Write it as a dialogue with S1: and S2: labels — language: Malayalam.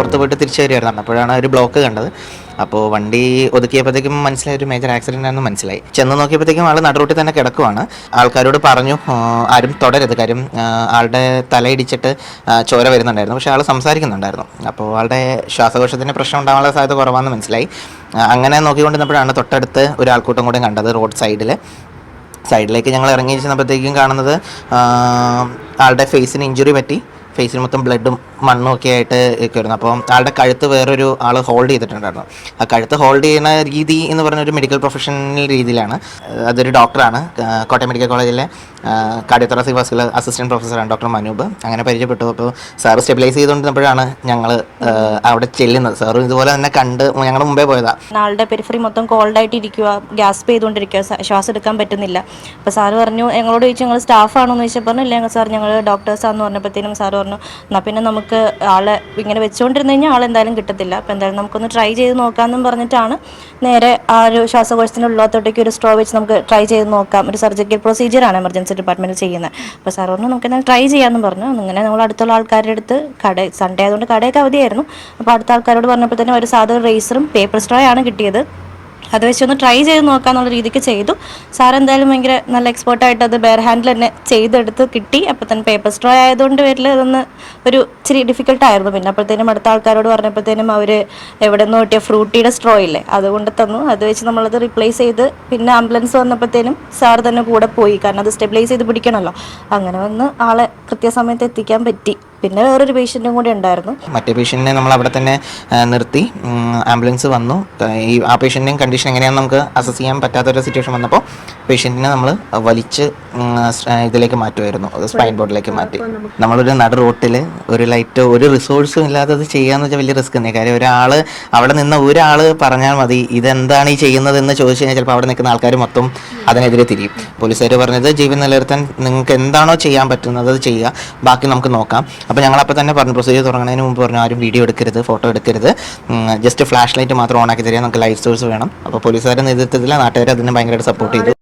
S1: പുറത്ത് പോയിട്ട് തിരിച്ചു വരുമായിരുന്നു അപ്പോഴാണ് ഒരു ബ്ലോക്ക് കണ്ടത്. അപ്പോൾ വണ്ടി ഒതുക്കിയപ്പോഴത്തേക്കും മനസ്സിലായി ഒരു മേജർ ആക്സിഡന്റ് ആണെന്ന് മനസ്സിലായി. ചെന്ന് നോക്കിയപ്പോഴത്തേക്കും ആൾ നടുറൂട്ടിൽ തന്നെ കിടക്കുവാണ്. ആൾക്കാരോട് പറഞ്ഞു ആരും തുടരരുത് കാര്യം ആളുടെ തലയിടിച്ചിട്ട് ചോര വരുന്നുണ്ടായിരുന്നു. പക്ഷേ ആൾ സംസാരിക്കുന്നുണ്ടായിരുന്നു. അപ്പോൾ ആളുടെ ശ്വാസകോശത്തിന് പ്രശ്നം ഉണ്ടാകാനുള്ള സാധ്യത കുറവാണെന്ന് മനസ്സിലായി. അങ്ങനെ നോക്കിക്കൊണ്ടിരുന്നപ്പോഴാണ് തൊട്ടടുത്ത് ഒരാൾക്കൂട്ടം കൂടെ കണ്ടത് റോഡ് സൈഡിൽ സൈഡിലേക്ക് ഞങ്ങൾ ഇറങ്ങി ചെന്നപ്പോഴത്തേക്കും കാണുന്നത് ആളുടെ ഫേസിന് ഇഞ്ചുറി പറ്റി. ഫേസിന് മൊത്തം ബ്ലഡും മണ്ണും ഒക്കെ ആയിട്ട് നിൽക്കുമായിരുന്നു അപ്പോൾ ആളുടെ കഴുത്ത് വേറൊരു ആൾ ഹോൾഡ് ചെയ്തിട്ടുണ്ടായിരുന്നു. ആ കഴുത്ത് ഹോൾഡ് ചെയ്യുന്ന രീതി എന്ന് പറഞ്ഞ ഒരു മെഡിക്കൽ പ്രൊഫഷണൽ രീതിയിലാണ്. അതൊരു ഡോക്ടറാണ് കോട്ടയം മെഡിക്കൽ കോളേജിലെ കാർഡിയോത്തറാസി വാസ്കുലർ അസിസ്റ്റന്റ് പ്രൊഫസറാണ് ഡോക്ടർ മനൂപ്. അങ്ങനെ പരിചയപ്പെട്ടു. അപ്പോൾ സാറ് സ്റ്റെബിലൈസ് ചെയ്തുകൊണ്ടിരുന്നപ്പോഴാണ് ഞങ്ങൾ അവിടെ ചെല്ലുന്നത്. സാറും ഇതുപോലെ തന്നെ കണ്ട് ഞങ്ങൾ മുമ്പേ പോയതാണ്
S2: ആളുടെ പെരിഫറി മൊത്തം കോൾഡ് ആയിട്ട് ഇരിക്കുക ഗ്യാസ്പ് ചെയ്തുകൊണ്ടിരിക്കുക ശ്വാസം എടുക്കാൻ പറ്റുന്നില്ല. അപ്പോൾ സാറ് പറഞ്ഞു ഞങ്ങളോട് ചോദിച്ചു ഞങ്ങൾ സ്റ്റാഫാണോ എന്ന് ചോദിച്ചപ്പോൾ പറഞ്ഞു ഇല്ല സാർ ഞങ്ങൾ ഡോക്ടേഴ്സാണെന്ന് പറഞ്ഞപ്പോഴത്തേനും സാറ് പറഞ്ഞു എന്നാൽ പിന്നെ നമുക്ക് ആളെ ഇങ്ങനെ വെച്ചുകൊണ്ടിരുന്നു കഴിഞ്ഞാൽ ആളെന്തായാലും കിട്ടത്തില്ല. അപ്പോൾ എന്തായാലും നമുക്കൊന്ന് ട്രൈ ചെയ്ത് നോക്കാമെന്നും പറഞ്ഞിട്ടാണ് നേരെ ആ ഒരു ശ്വാസകോശത്തിന്റെ ഉള്ളത്തോട്ടേക്ക് ഒരു സ്ട്രോ വെച്ച് നമുക്ക് ട്രൈ ചെയ്ത് നോക്കാം. ഒരു സർജിക്കൽ പ്രൊസീജിയറാണ് എമർജൻസി ഡിപ്പാർട്ട്മെന്റിൽ ചെയ്യുന്നത്. അപ്പോൾ സാർ പറഞ്ഞു നമുക്ക് എന്തായാലും ട്രൈ ചെയ്യാമെന്ന് പറഞ്ഞു. അങ്ങനെ നമ്മൾ അടുത്തുള്ള ആൾക്കാരുടെ അടുത്ത് കട സൺഡേ ആയതുകൊണ്ട് കടയൊക്കെ അവധിയായിരുന്നു. അപ്പോൾ അടുത്ത ആൾക്കാരോട് പറഞ്ഞപ്പോൾ തന്നെ ഒരു സാധാരണ റേസറും പേപ്പർ സ്ട്രോ ആണ് കിട്ടിയത്. അത് വെച്ചൊന്ന് ട്രൈ ചെയ്ത് നോക്കാന്നുള്ള രീതിക്ക് ചെയ്തു. സാർ എന്തായാലും ഭയങ്കര നല്ല എക്സ്പേർട്ടായിട്ട് അത് ബെയർ ഹാൻഡിൽ തന്നെ ചെയ്തെടുത്ത് കിട്ടി. അപ്പോൾ തന്നെ പേപ്പർ സ്ട്രോ ആയതുകൊണ്ട് പേരിൽ അതൊന്ന് ഒരു ഇച്ചിരി ഡിഫിക്കൽട്ടായിരുന്നു പിന്നെ അപ്പോഴത്തേനും അടുത്ത ആൾക്കാരോട് പറഞ്ഞപ്പോഴത്തേനും അവർ എവിടെ നിന്ന് കിട്ടിയ ഫ്രൂട്ടിയുടെ സ്ട്രോ ഇല്ലേ അതുകൊണ്ട് തന്നു. അത് വെച്ച് നമ്മളത് റീപ്ലേസ് ചെയ്ത് പിന്നെ ആംബുലൻസ് വന്നപ്പോഴത്തേനും സാർ തന്നെ കൂടെ പോയി. കാരണം അത് സ്റ്റെബിലൈസ് ചെയ്ത് പിടിക്കണമല്ലോ. അങ്ങനെ വന്ന് ആളെ കൃത്യസമയത്ത് എത്തിക്കാൻ പറ്റി. പിന്നെ വേറൊരു പേഷ്യന്റും കൂടി ഉണ്ടായിരുന്നു.
S1: മറ്റേ പേഷ്യന്റിനെ നമ്മൾ അവിടെ തന്നെ നിർത്തി. ആംബുലൻസ് വന്നു. ഈ ആ പേഷ്യന്റിന്റെയും കണ്ടീഷൻ എങ്ങനെയാണെന്ന് നമുക്ക് അസസ് ചെയ്യാൻ പറ്റാത്തൊരു സിറ്റുവേഷൻ വന്നപ്പോൾ പേഷ്യന്റിനെ നമ്മൾ വലിച്ച് ഇതിലേക്ക് മാറ്റുമായിരുന്നു. സ്പൈൻ ബോർഡിലേക്ക് മാറ്റി. നമ്മളൊരു നട റോട്ടിൽ ഒരു ലൈറ്റ് ഒരു റിസോഴ്സും ഇല്ലാതെ അത് ചെയ്യാന്ന് വെച്ചാൽ വലിയ റിസ്ക് തന്നെ കാര്യം ഒരാൾ അവിടെ നിന്ന് ഒരാൾ പറഞ്ഞാൽ മതി ഇതെന്താണ് ഈ ചെയ്യുന്നതെന്ന് ചോദിച്ചു കഴിഞ്ഞാൽ ചിലപ്പോൾ അവിടെ നിൽക്കുന്ന ആൾക്കാർ മൊത്തം അതിനെതിരെ തിരിയും. പോലീസുകാർ പറഞ്ഞത് ജീവൻ നിലനിർത്താൻ നിങ്ങൾക്ക് എന്താണോ ചെയ്യാൻ പറ്റുന്നത് അത് ചെയ്യുക. ബാക്കി നമുക്ക് നോക്കാം. അപ്പോൾ ഞങ്ങളപ്പോൾ തന്നെ പറഞ്ഞു പ്രൊസീജിയർ തുടങ്ങുന്നതിന് മുമ്പ് പറഞ്ഞു ആരും വീഡിയോ എടുക്കരുത് ഫോട്ടോ എടുക്കരുത്. ജസ്റ്റ് ഫ്ലാഷ് ലൈറ്റ് മാത്രം ഓൺ ആക്കി തരിക നമുക്ക് ലൈറ്റ് സോഴ്സ് വേണം. അപ്പോൾ പോലീസുകാരുടെ നേതൃത്വത്തിൽ നാട്ടുകാർ അതിനെ ഭയങ്കരമായിട്ട് സപ്പോർട്ട് ചെയ്തു.